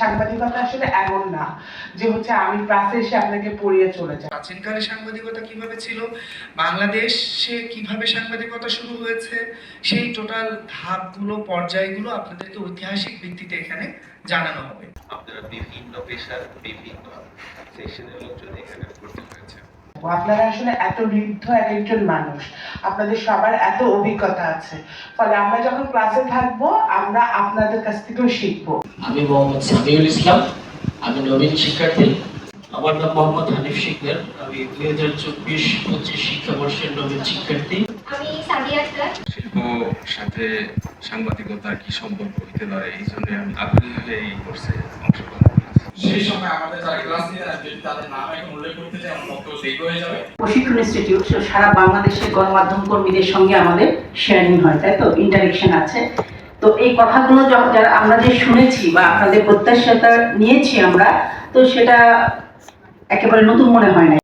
সাংবাদিকতা আসলে এমন না যে হচ্ছে আমি ক্লাসে এসে আপনাকে পড়িয়ে চলে যাই। প্রাচীনকালে সাংবাদিকতা কীভাবে ছিল? বাংলাদেশে কীভাবে সাংবাদিকতা শুরু হয়েছে? সেই টোটাল ধাপগুলো পর্যায়গুলো আপনাদেরকে ঐতিহাসিক ভিত্তিতে এখানে জানানো হবে। আপনারা বিভিন্ন পেশার বিভিন্ন সেকশনের লোকজন এখানে আপনারা আসলে এত ঋদ্ধ এক একজন মানুষ। আপনাদের সবার এত অভিজ্ঞতা আছে। ফলে আমরা যখন ক্লাসে থাকব আমরা আপনাদের কাছ থেকেও শিখব। আমি মোহাম্মদ সামিউল ইসলাম আমি নবীন শিক্ষার্থী। আমার নাম মোহাম্মদ হানিফ শিকদার। আমি দুই হাজার চব্বিশ পঁচিশ শিক্ষাবর্ষের নবীন শিক্ষার্থী। আমি সাদিয়া আক্তার। শিল্প সাথে সাংবাদিকতার কি সম্পর্ক হইতে পারে? এই জন্য আমি আগ্রহী হয়ে এই কোর্সে করেছি সেই সময় আমাদের যারা ক্লাস নিয়ে তাদের নাম এখন উল্লেখ করতে চাই, আমার বক্তব্য দীর্ঘ হয়ে যাবে। প্রশিক্ষণ ইনস্টিটিউট সারা বাংলাদেশের গণমাধ্যম কর্মীদের সঙ্গে আমাদের শেয়ারিং হয়, তাই তো? ইন্টারেকশন আছে। তো এই কথাগুলো যারা আমরা যে শুনেছি বা আপনাদের প্রত্যাশাটা নিয়েছি আমরা, তো সেটা একেবারে নতুন মনে হয় না